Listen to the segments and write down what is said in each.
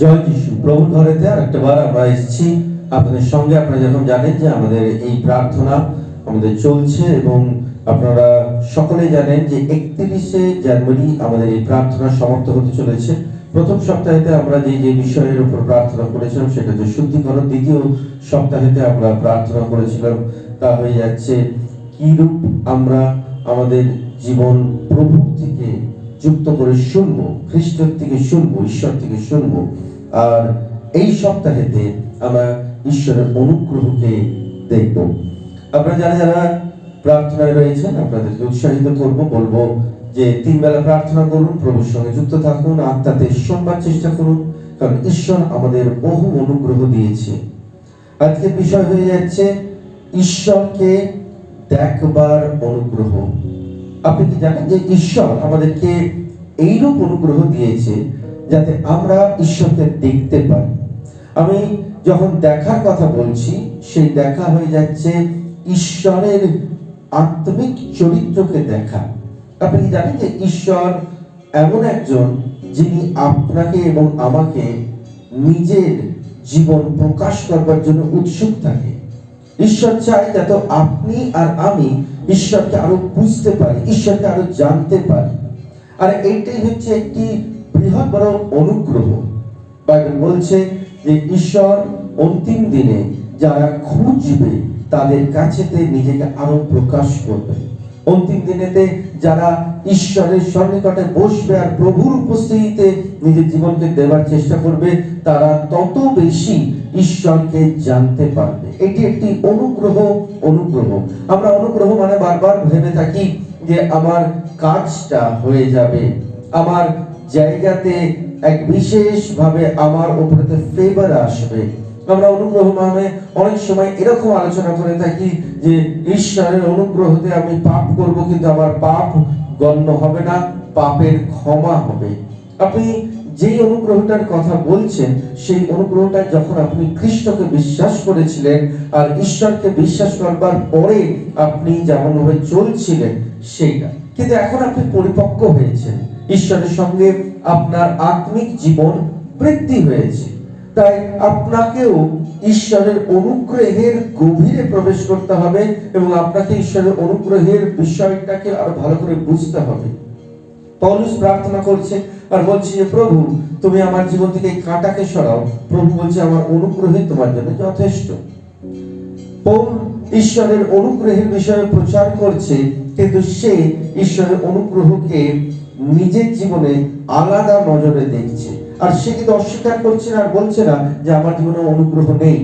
জয় যিশু। প্রভুর ঘরেতে আর আমরা এসেছি। আপনাদের সঙ্গে আপনারা যেরকম জানেন যে আমাদের এই প্রার্থনা আমাদের চলছে এবং আপনারা সকলে জানেন যে একত্রিশে জানুয়ারি আমাদের এই প্রার্থনা সমাপ্ত হতে চলেছে। প্রথম সপ্তাহেতে আমরা যে যে বিষয়ের উপর প্রার্থনা করেছিলাম সেটা হচ্ছে শুদ্ধিকরণ। দ্বিতীয় সপ্তাহেতে আমরা প্রার্থনা করেছিলাম, তা হয়ে যাচ্ছে কিরূপ আমরা আমাদের জীবন প্রভুর থেকে যুক্ত করে শুনব, খ্রিস্টের থেকে শুনব, ঈশ্বর থেকে শুনব। আর এই সপ্তাহেতে আমরা ঈশ্বরের অনুগ্রহকে দেখব। আপনারা যারা যারা প্রার্থনায় রয়েছেন, আপনাদেরকে উৎসাহিত করব, বলব যে তিন বেলা প্রার্থনা করুন, প্রভুর সঙ্গে যুক্ত থাকুন আত্মাতে শোনবার চেষ্টা করুন, কারণ ঈশ্বর আমাদের বহু অনুগ্রহ দিয়েছে। আজকে বিষয় হয়ে যাচ্ছে, ঈশ্বরকে দেখবার অনুগ্রহ। আপনি কি জানেন যে ঈশ্বর আমাদেরকে এইরূপ অনুগ্রহ দিয়েছে যাতে আমরা ঈশ্বরকে দেখতে পাই? আমি যখন দেখার কথা বলছি, সেই দেখা হয়ে যাচ্ছে ঈশ্বরের আত্মিক চরিত্রকে দেখা। আপনি জানেন যে ঈশ্বর এমন একজন যিনি আপনাকে এবং আমাকে নিজের জীবন প্রকাশ করবার জন্য উৎসুক থাকে? ঈশ্বর চায় যাতে আপনি আর আমি ঈশ্বরকে আরও বুঝতে পারি, ঈশ্বরকে আরও জানতে পারি। আর এইটাই হচ্ছে একটি বৃহৎ বড় অনুগ্রহ। বাইবেল বলছে যে ঈশ্বর অন্তিম দিনে যারা খুঁজবে, তাদের কাছেতে নিজেকে আরও প্রকাশ করবে। অন্তিম দিনেতে যারা ঈশ্বরের সন্নিকটে বসবে আর প্রভুর উপস্থিতিতে নিজের জীবনকে দেওয়ার চেষ্টা করবে, তারা তত বেশি ঈশ্বরকে জানতে পারবে। এটি একটি অনুগ্রহ অনুগ্রহ। আমরা অনুগ্রহ মানে বারবার ভেবে থাকি যে আমার কাজটা হয়ে যাবে। আমার জায়গাতে এক বিশেষ ভাবে আমার উপরেতে ফেভার আসবে। আমরা অনুগ্রহ মানে অনেক সময় এরকম আলোচনা করে থাকি যে ঈশ্বরের অনুগ্রহতে আমি পাপ করব, কিন্তু আমার পাপ গণ্য হবে না, পাপের ক্ষমা হবে। আপনি যেই অনুগ্রহটার কথা বলছেন, সেই অনুগ্রহটা যখন আপনি খ্রিস্টকে বিশ্বাস করেছিলেন আর ঈশ্বরকে বিশ্বাস করবার পরে আপনি যেমন ভাবে চলছিলেন, সেইটা। কিন্তু এখন আপনি পরিপক্ক হয়েছেন। ঈশ্বরের সঙ্গে আপনার আত্মিক জীবন বৃদ্ধি হয়েছে। তাই আপনাকেও ঈশ্বরের অনুগ্রহের গভীরে প্রবেশ করতে হবে এবং আপনাকে ঈশ্বরের অনুগ্রহের বিষয়টাকে আরও ভালো করে বুঝতে হবে। পৌলুস প্রার্থনা করছে আর বলছে যে, প্রভু, তুমি আমার জীবন থেকে কাঁটাকে সরাও। প্রভু বলছে, আমার অনুগ্রহে তোমার জন্য যথেষ্ট। পৌল ঈশ্বরের অনুগ্রহের বিষয়ে প্রচার করছে, কিন্তু সে ঈশ্বরের অনুগ্রহকে নিজের জীবনে আলাদা নজরে দেখছে। আর সে কিন্তু অস্বীকার করছে না আর বলছে না যে আমার জীবনে অনুগ্রহ নেই।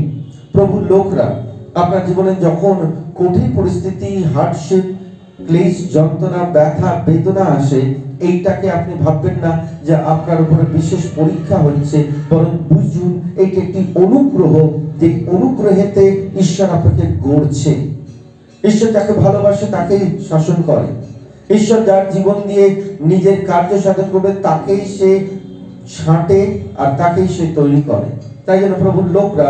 প্রভুর লোকরা, আপনার জীবনে যখন কঠিন পরিস্থিতি হার্ডশিপ ক্লেশ, যন্ত্রণা, ব্যথা, বেদনা আসে, এইটাকে আপনি ভাববেন না যে আপনার উপরে বিশেষ পরীক্ষা হচ্ছে, বরং বুঝুন এটি একটি অনুগ্রহ যে অনুগ্রহেতে ঈশ্বর আপনাকে গড়ছে। ঈশ্বর যাকে ভালোবাসে তাকেই শাসন করে। ঈশ্বর যার জীবন দিয়ে নিজের কার্য সাধন করবে, তাকেই সে ছাঁটে আর তাকেই সে তৈরি করে। তাই জন্য প্রভুর লোকরা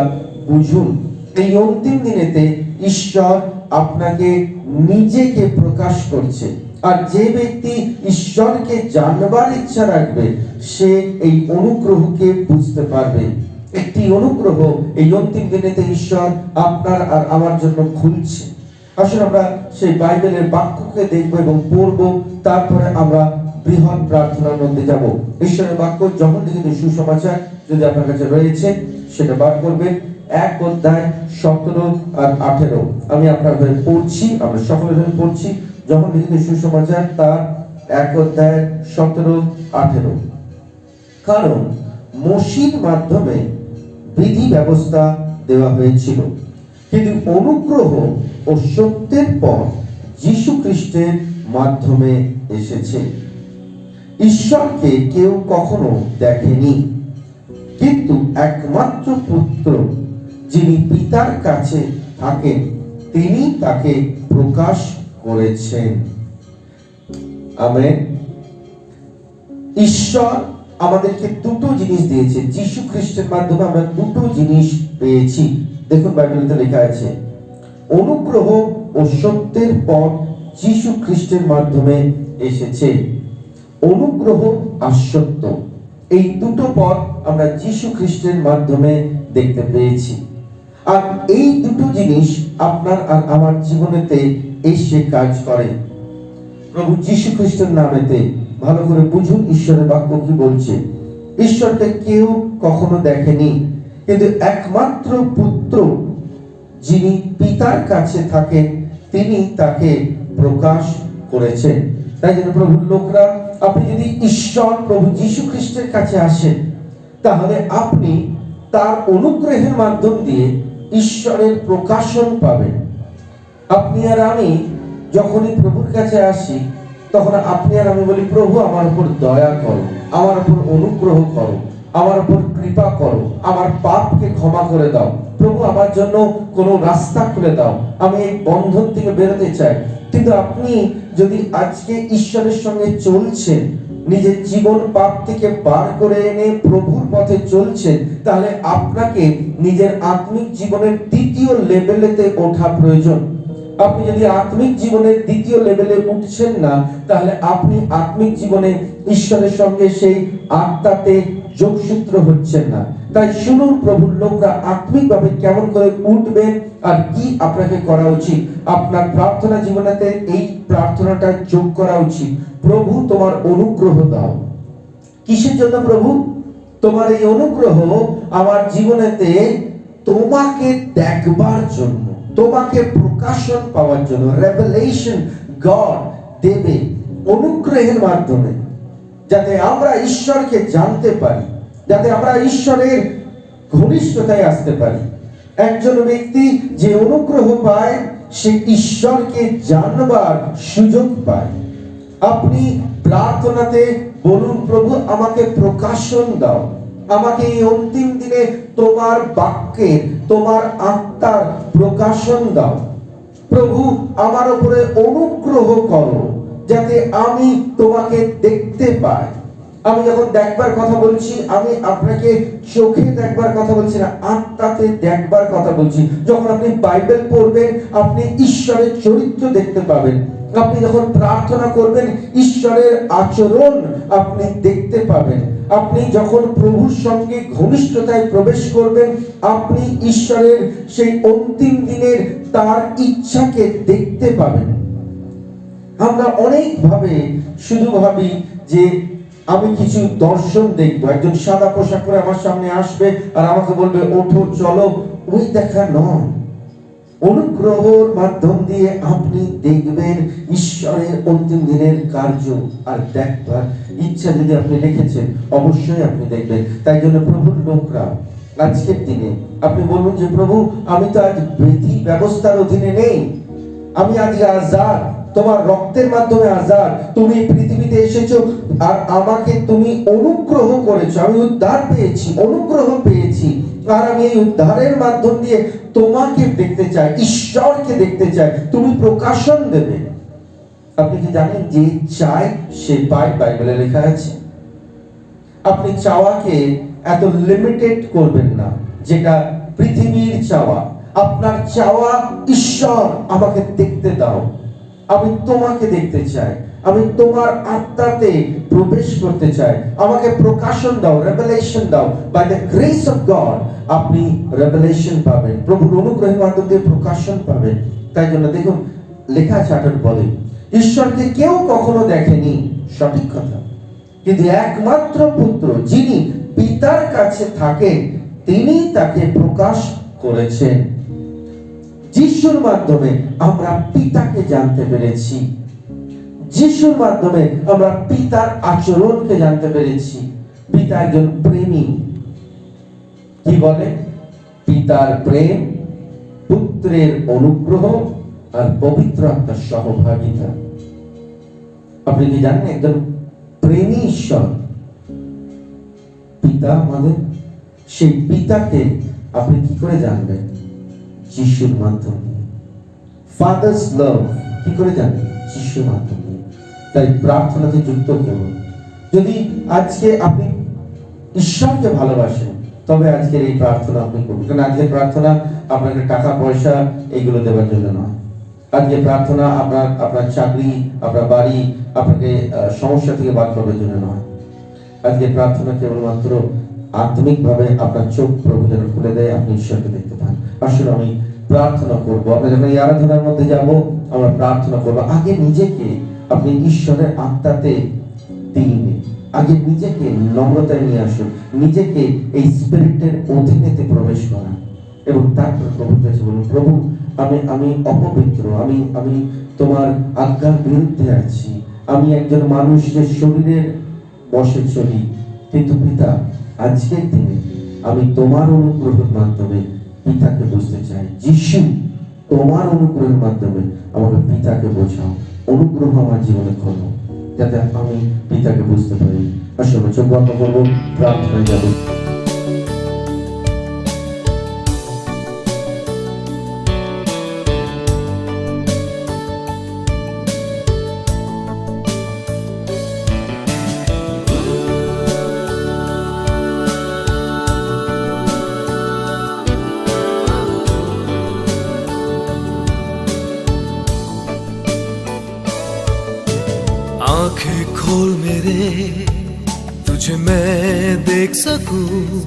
বুঝুন, এই অন্তিম দিনেতে ঈশ্বর আপনাকে নিজেকে প্রকাশ করছে। আর যে ব্যক্তি ঈশ্বরকে জানবার ইচ্ছা রাখবে, সে এই অনুগ্রহকে বুঝতে পারবে। একটি অনুগ্রহ এই অন্তিম দিনেতে ঈশ্বর আপনার আর আমার জন্য খুলছে। আসলে আমরা সেই বাইবেলের বাক্যকে দেখব এবং পড়ব, তারপরে আমরা বৃহৎ প্রার্থনার মধ্যে যাব। ঈশ্বরের বাক্য যখন লিখিত সুসমাচার যদি আপনার কাছে রয়েছে, সেটা বার করবেন। এক অধ্যায় সতেরো আর আঠেরো। আমি আপনার হয়ে পড়ছি, আমরা সকলের হয়ে পড়ছি যখন লিখিত সুসমাচার তার এক অধ্যায় সতেরো, আঠেরো। কারণ মসির মাধ্যমে বিধি ব্যবস্থা দেওয়া হয়েছিল। কিন্তু অনুগ্রহ ও সত্যের পর যীশু খ্রিস্টের মাধ্যমে এসেছে। ঈশ্বরকে কেউ কখনো দেখেনি। কিন্তু একমাত্র পুত্র, যিনি পিতার কাছে থাকেন, তিনি তাকে প্রকাশ করেছেন। আমেন। ঈশ্বর আমাদেরকে দুটো জিনিস দিয়েছে। যীশু খ্রিস্টের মাধ্যমে আমরা দুটো জিনিস পেয়েছি। দেখুন বাইবেলতে লেখা আছে, অনুগ্রহ ও সত্যের পথ যীশু খ্রিস্টের মাধ্যমে এসেছে। অনুগ্রহ আর সত্য এই দুটো পথ আমরা যীশু খ্রিস্টের মাধ্যমে দেখতে পেয়েছি। আর এই দুটো জিনিস আপনার আর আমার জীবনেতে এসে কাজ করে। প্রভু যীশু খ্রিস্টের নামেতে, ভালো করে বুঝুন ঈশ্বরের বাক্য কি বলছে। ঈশ্বরকে কেউ কখনো দেখেনি, কিন্তু একমাত্র পুত্র যিনি পিতার কাছে থাকেন, তিনি তাকে প্রকাশ করেছেন। তাই জন্য প্রভুর লোকরা, আপনি যদি ঈশ্বর প্রভু যীশু খ্রিস্টের কাছে আসেন, তাহলে আপনি তার অনুগ্রহের মাধ্যম দিয়ে ঈশ্বরের প্রকাশন পাবেন। আপনি আর আমি যখনই প্রভুর কাছে আসি, তখন আপনি আর আমি বলি, প্রভু, আমার উপর দয়া করো, আমার উপর অনুগ্রহ করো, আমার উপর কৃপা করো, আমার পাপকে ক্ষমা করে দাও। প্রভু, আমার জন্য কোনো রাস্তা খুলে দাও। আমি এই বন্ধন থেকে বেরোতে চাই। কিন্তু আপনি যদি আজকে ঈশ্বরের সঙ্গে চলছেন, নিজের জীবন পাপ থেকে বার করে এনে প্রভুর পথে চলছেন, তাহলে আপনাকে নিজের আত্মিক জীবনের দ্বিতীয় লেভেলেতে ওঠা প্রয়োজন। আপনি যদি আত্মিক জীবনের দ্বিতীয় লেভেলে উঠছেন না, তাহলে আপনি আত্মিক জীবনে ঈশ্বরের সঙ্গে সেই আত্মাতে যোগসূত্র হচ্ছেন না। তাই শুনুন প্রভুর লোকরা আত্মিকভাবে কেমন করে উঠবেন আর কি আপনাকে করা উচিত? আপনার প্রার্থনা জীবনেতে এই প্রার্থনাটা যোগ করা উচিত। প্রভু, তোমার অনুগ্রহ দাও। কিসের জন্য প্রভু? তোমার এই অনুগ্রহ আমার জীবনেতে তোমাকে দেখবার জন্য, তোমাকে প্রকাশন পাওয়ার জন্য রেভেলেশন গড দেবে অনুগ্রহের মাধ্যমে, যাতে আমরা ঈশ্বরকে জানতে পারি, যাতে আমরা ঈশ্বরের ঘনিষ্ঠতায় আসতে পারি। একজন ব্যক্তি যে অনুগ্রহ পায়, সে ঈশ্বরকে জানবার সুযোগ পায়। আপনি প্রার্থনাতে বলুন, প্রভু, আমাকে প্রকাশন দাও। আমাকে এই অন্তিম দিনে তোমার বাক্যে তোমার আত্মার প্রকাশন দাও। প্রভু, আমার উপরে অনুগ্রহ করো, যাতে আমি তোমাকে দেখতে পাই। আমি যখন দেখবার কথা বলছি, আমি আপনাকে চোখে দেখবার কথা বলছি না, আত্মাতে দেখবার কথা বলছি। যখন আপনি বাইবেল পড়বেন, আপনি ঈশ্বরের চরিত্র দেখতে পাবেন। আপনি যখন প্রার্থনা করবেন, ঈশ্বরের আচরণ আপনি দেখতে পাবেন। আপনি যখন প্রভুর সঙ্গে ঘনিষ্ঠতায় প্রবেশ করবেন, আপনি ঈশ্বরের সেই অন্তিম দিনের তার ইচ্ছাকে দেখতে পাবেন। আমরা অনেকভাবে শুধু ভাবি যে আমি কিছু দর্শন দেখব। একজন সাদা পোশাক পরে আমার সামনে আসবে আর আমাকে বলবে, ওঠো, চলো। ওই দেখা নয়। অনুগ্রহর মাধ্যম দিয়ে আপনি দেখবেন ঈশ্বরের অন্তিম দিনের কার্য আর দেখবার ইচ্ছা যদি আপনি লিখেছেন অবশ্যই আপনি দেখবেন। তাই জন্য প্রভুর লোকরা, আজকের দিনে আপনি বলুন যে, প্রভু, আমি তো আজ বিধি ব্যবস্থার অধীনে নেই। আমি আজকে আজাদ। তোমার রক্তের মাধ্যমে আজাদ, তুমি পৃথিবীতে এসেছ আর আমাকে তুমি অনুগ্রহ করেছ। আমি উদ্ধার পেয়েছি, অনুগ্রহ পেয়েছি। আর আমি এই উদ্ধারের মাধ্যম দিয়ে তোমাকে দেখতে চাই, ঈশ্বরকে দেখতে চাই। তুমি প্রকাশন দেবে। আপনি কি জানেন যে চায় সে পায়? বাইবেলে লেখা আছে। আপনি চাওয়াকে এত লিমিটেড করবেন না, যেটা পৃথিবীর চাওয়া। আপনার চাওয়া, ঈশ্বর আমাকে দেখতে দাও। আমি তোমাকে দেখতে চাই। আমি তোমার আত্মাতে প্রবেশ করতে চাই। আমাকে প্রকাশন দাও রেভেলেশন দাও। By the grace of God আপনি রেভেলেশন পাবেন। প্রভুর অনুগ্রহের মাধ্যম দিয়ে প্রকাশন পাবেন। তাই জন্য দেখুন, লেখা আঠারো পদে, ঈশ্বরকে কেউ কখনো দেখেনি। সঠিক কথা। কিন্তু একমাত্র পুত্র, যিনি পিতার কাছে থাকেন তিনি তাকে প্রকাশ করেছেন। যিশুর মাধ্যমে আমরা পিতাকে জানতে পেরেছি। যিশুর মাধ্যমে আমরা পিতার আচরণকে জানতে পেরেছি। পিতা একজন প্রেমী। কি বলে? পিতার প্রেম, পুত্রের অনুগ্রহ আর পবিত্র আত্মার সহভাগিতা। আপনি কি জানেন একজন প্রেমী ঈশ্বর? পিতা আমাদের। সেই পিতাকে আপনি কি করে জানবেন? যিশুর মাধ্যমে। ফাদার্স লাভ কি করে জানবেন যিশুর মাধ্যমে। তাই প্রার্থনাতে যুক্ত করুন। যদি আজকে আপনি ঈশ্বরকে ভালোবাসেন, তবে আজকের এই প্রার্থনা আপনি করুন। কারণ আজকের প্রার্থনা আপনাকে টাকা, পয়সা এগুলো দেওয়ার জন্য নয়। আজকে প্রার্থনা আপনার আপনার চাকরি, আপনার বাড়ি, আপনাকে সমস্যা থেকে বাদ করার জন্য নয়। আজকে প্রার্থনা কেবলমাত্র আত্মিকভাবে আপনার চোখ প্রভু যেন খুলে দেয়, আপনি ঈশ্বরকে দেখতে পান আসলে আমি প্রার্থনা করব। আমরা যখন এই আরাধনার মধ্যে যাব, আমরা প্রার্থনা করব, আগে নিজেকে আপনি ঈশ্বরের আত্মাতে দিন আগে নিজেকে নম্রতায় নিয়ে আসুন। নিজেকে এই স্পিরিটের অধীনেতে প্রবেশ করা এবং তারপর প্রভুর কাছে বলুন, প্রভু, আমি আমি অপবিত্র, আমি আমি তোমার আজ্ঞার বিরুদ্ধে আছি। আমি একজন মানুষ যে শরীরের বসে চলি। কিন্তু পিতা, আজকের দিনে আমি তোমার অনুগ্রহের মাধ্যমে পিতাকে বুঝতে চাই। যিশু, তোমার অনুগ্রহের মাধ্যমে আমাকে পিতাকে বোঝাও, অনুগ্রহ আমার জীবনে করো, যাতে আমি পিতাকে বুঝতে পারি। আসলে চোখ বন্ধ করব প্রার্থনায় যাব। मेरे तुझे मैं देख सकूँ।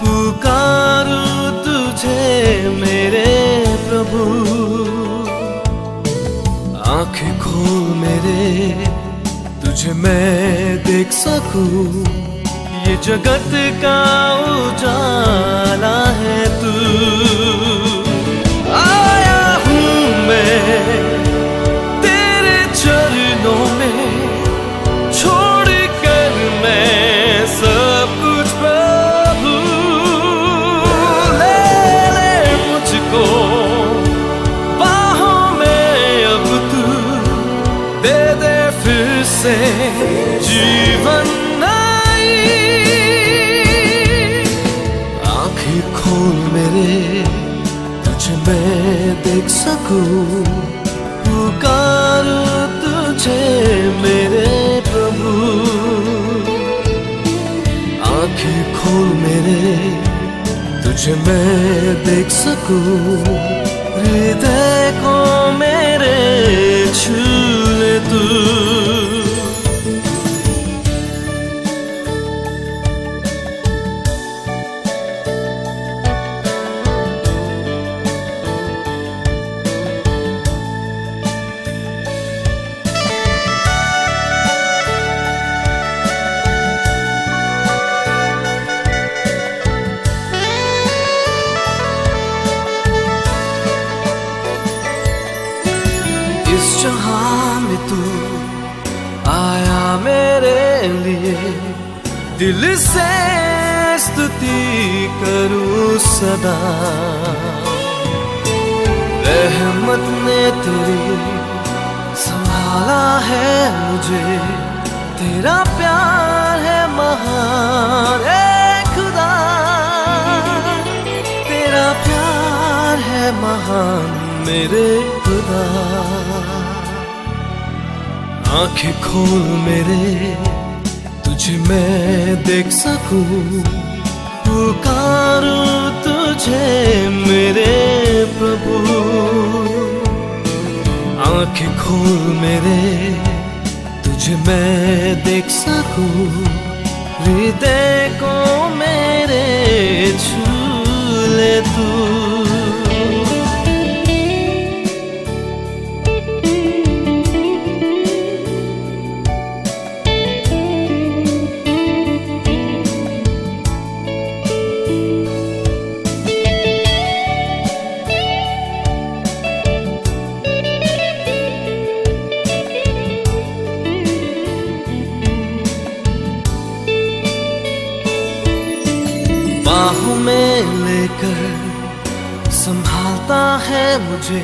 पुकारूं तुझे मेरे प्रभु। आँखें खोल मेरे, तुझे मैं देख सकूँ। ये जगत का उजाला है तू। देख सकूं पुकारू तुझे मेरे प्रभु आंखें खोल मेरे तुझे मैं देख सकूं हृदय को मेरे छू ले तू इस जहाँ में तू आया मेरे लिए, दिल से स्तुति करूँ सदा। रहमत ने तेरी संभाला है मुझे, तेरा प्यार है महान खुदा। तेरा प्यार है महान मेरे खुदा। आंखें खोल मेरे तुझे मैं देख सकूं पुकारूं तुझे मेरे प्रभु आंखें खोल मेरे तुझे मैं देख सकूं हृदय को मेरे छू ले तू बाहों में लेकर संभालता है मुझे।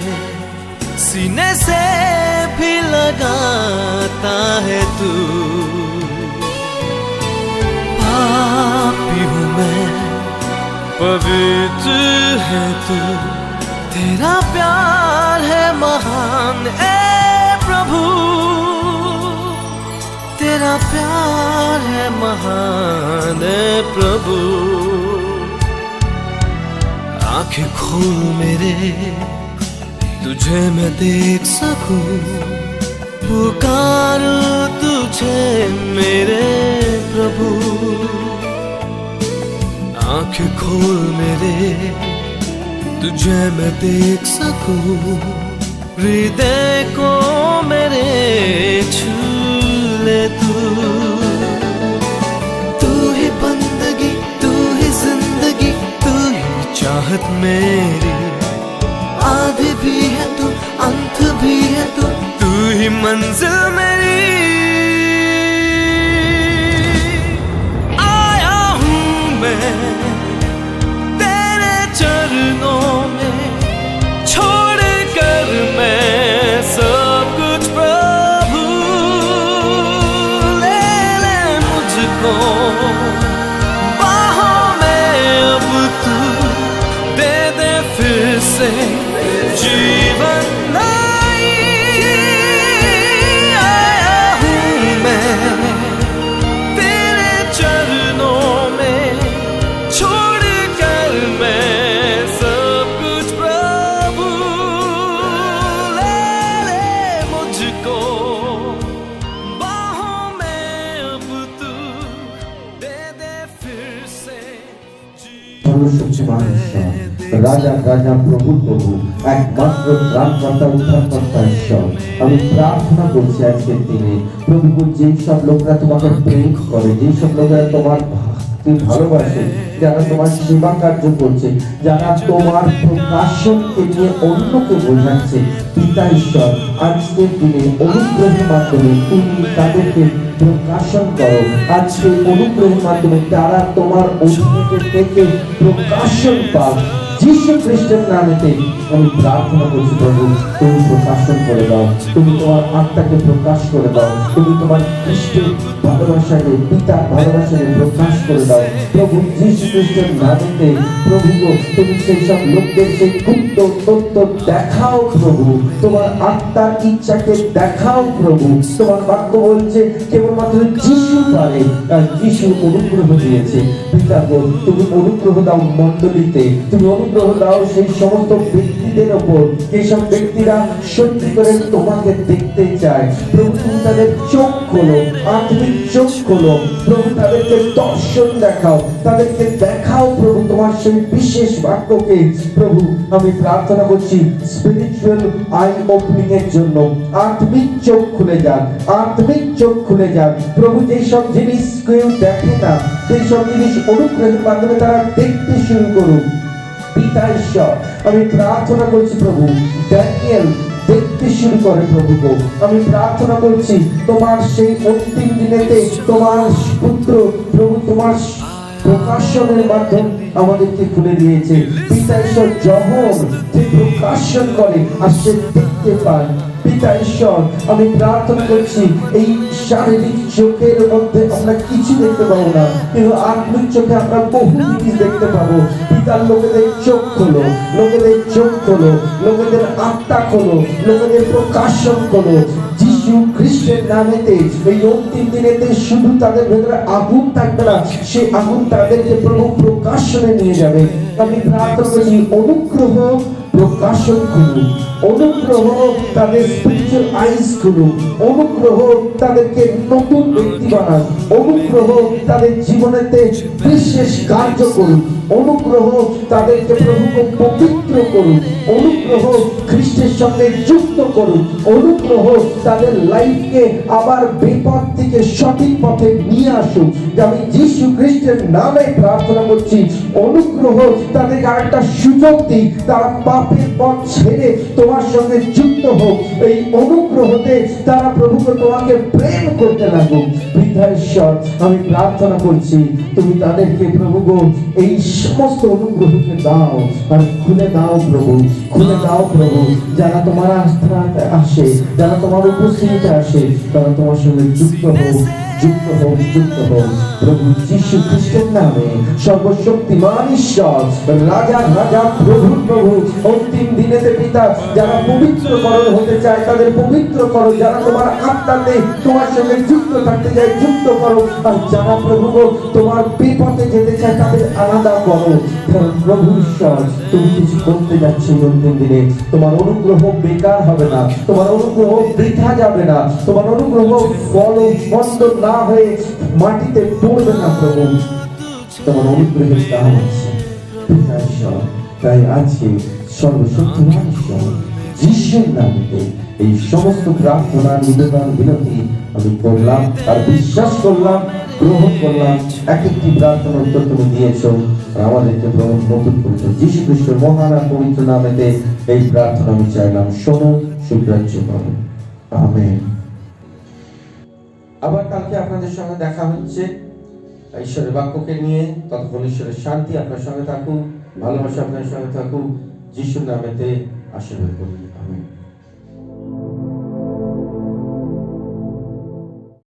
सीने से भी लगाता है तू। पापी हूँ मैं, पवित्र है तू। तेरा प्यार है महान, ए प्रभु। तेरा प्यार है महान है प्रभु। आँखें खोल मेरे, तुझे मैं देख सकूँ। पुकारूं तुझे मेरे प्रभु। आँखें खोल मेरे, तुझे मैं देख सकूँ। हृदय को मेरे छू ले तू। चाहत मेरी। आदि भी है तू अंत भी है तू। तू ही मंजिल मेरी। রাজা রাজা প্রভু প্রভু, একমাত্র ত্রাণকর্তা উদ্ধারকর্তা ঈশ্বর। আমি প্রার্থনা করছি আজকের দিনে, প্রভু, যেই সব লোকরা তোমাকে প্রেম করে, যেই সব লোকরা তোমার ভালোবাসে, যারা তোমার সেবা কার্য করছে, যারা তোমার প্রকাশনকে নিয়ে অন্যকে বোঝাচ্ছে, পিতা ঈশ্বর, আজকের দিনে অনুগ্রহের মাধ্যমে তুমি তাদেরকে প্রকাশন করো। আজকে অনুগ্রহের মাধ্যমে তারা তোমার অধীনে থেকে প্রকাশন পাক। যিশু খ্রিস্টের নামেতে আমি প্রার্থনা করছি, প্রভু, তুমি প্রকাশন করে দাও, তুমি তোমার আত্মাকে প্রকাশ করে দাও, তুমি তোমার খ্রিস্টের ভালোবাসাকে, পিতার ভালোবাসাকে প্রকাশ করে দাও। প্রভু যিশু খ্রিস্টের নামেতে, প্রভু তুমি সেই সব লোকদের সেই গুপ্ত তত্ত্ব দেখাও, প্রভু। তোমার আত্মার ইচ্ছাকে দেখাও, প্রভু। তোমার বাক্য বলছে, কেবলমাত্র যিশু পারে যিশু অনুগ্রহ দিয়েছে। পিতা তুমি অনুগ্রহ দাও মণ্ডলীতে, তুমি অনুগ্রহ দাও সেই সমস্ত ব্যক্তিদের ওপর। যেসব ব্যক্তিরা সত্যি করে তোমাকে দেখতে চায়, প্রভু তুমি তাদের চোখ খোলো, আত্মিক চোখ খোলো, প্রভু তাদেরকে দর্শন দেখাও, তাদেরকে দেখাও প্রভু তোমার সেই বিশেষ বাক্যকে। প্রভু, আমি প্রার্থনা করছি স্পিরিচুয়াল আই ওপেনিং এর জন্য আত্মিক চোখ খুলে যান আত্মিক চোখ খুলে যান প্রভু যেই সব জিনিস কেউ দেখে না সেই সব জিনিস অনুগ্রহের মাধ্যমে তারা দেখতে শুরু করুন পিতা ঈশ্বর, আমি প্রার্থনা করছি প্রভু, ড্যানিয়েল, দেখতে শুরু করে প্রভু। আমি প্রার্থনা করছি, তোমার সেই অন্তিম দিনেতে তোমার পুত্র প্রভু তোমার প্রকাশনের মাধ্যম আমাদেরকে খুলে দিয়েছে পিতা ঈশ্বর যখন প্রকাশন করে আর সে দেখতে পায় পিতা ঈশ্বর আমি প্রার্থনা করছি, এই শারীরিক চোখের মধ্যে আমরা কিছু দেখতে পাবো না, কিন্তু আত্মিক চোখে আমরা বহু জিনিস দেখতে পাবো। পিতার লোকেদের চোখ খোলো, লোকেদের চোখ খোলো, লোকেদের আত্মা খোলো, লোকেদের প্রকাশন খোলো। যিশু খ্রিস্টের নামেতে, এই অন্তিম দিনেতে শুধু তাদের ভেতরে আগুন থাকবে না, সেই আগুন তাদেরকে প্রভু প্রকাশনে নিয়ে যাবে। আমি প্রার্থনা করছি, অনুগ্রহ প্রকাশন খুলুন অনুগ্রহ তাদের স্পিরিচুয়াল আইস খুলুন। অনুগ্রহ তাদেরকে নতুন ব্যক্তি বানান। অনুগ্রহ তাদের জীবনেতে বিশেষ কার্য করুন। অনুগ্রহ তাদেরকে প্রভুকে পবিত্র করুন। অনুগ্রহ খ্রিস্টের সঙ্গে যুক্ত করুন। অনুগ্রহ তাদের লাইফকে আবার বিপদ থেকে সঠিক পথে নিয়ে আসুন। আমি যিশু খ্রিস্টের নামে প্রার্থনা করছি, অনুগ্রহ তাদেরকে আরেকটা সুযোগ দিই তারা পাপের পথ ছেড়ে তোমার সঙ্গে যুক্ত হোক, এই অনুগ্রহতে তারা প্রভুকে তোমাকে প্রেম করতে লাগুক। বৃদ্ধাশ্বর আমি প্রার্থনা করছি, তুমি তাদেরকে প্রভু গো, এই সমস্ত অনুগ্রহকে দাও, আর খুলে দাও প্রভু, খুলে দাও প্রভু, যারা তোমার আস্থা আসে, যারা তোমার উপস্থিতিতে আসে, তারা তোমার সঙ্গে যুক্ত হোক। যুক্ত হোক প্রভু খ্রিস্টের নামে সর্বশক্তিমান ঈশ্বর, রাজা রাজা, প্রভু প্রভু, অন্তিম দিনেতে পিতা, যারা পবিত্রকরণ হতে চায়, তাদের পবিত্র করো যারা তোমার আত্মাতে, তোমার সঙ্গে যুক্ত থাকতে চায়, যুক্ত করো। আর যারা প্রভু তোমার যেতে চায়, তাদের আলাদা করো। প্রভু ঈশ্বর, তুমি কিছু করতে যাচ্ছ অন্তিম দিনে। তোমার অনুগ্রহ বেকার হবে না। তোমার অনুগ্রহ বৃথা যাবে না। তোমার অনুগ্রহ ফল মন্দ না হয়ে মাটিতে পড়বে না প্রভু। তোমার অনুগ্রহের দাম আছে তাই আজকে সর্বশক্তিমান যিশুর নামে এই সমস্ত প্রার্থনা, নিবেদন, বিনতি আমি করলাম, আর বিশ্বাস করলাম, গ্রহণ করলাম। এক একটি প্রার্থনার উত্তর তুমি দিয়েছ আমাদেরকে গ্রহণ নতুন করেছ। যিশু খ্রিস্টের মহান আর পবিত্র নামেতে এই প্রার্থনা আমি চাইলাম। শোনো, সুগ্রাহ্য করো। আমেন। আবার কালকে আপনাদের সঙ্গে দেখা হচ্ছে। ঈশ্বরের বাক্যকে নিয়ে ততক্ষণ ঈশ্বরের শান্তি আপনার সঙ্গে থাকুক, ভালোবাসা আপনার সঙ্গে থাকুক, যিশুর নামেতে আশীর্বাদ করি আমেন।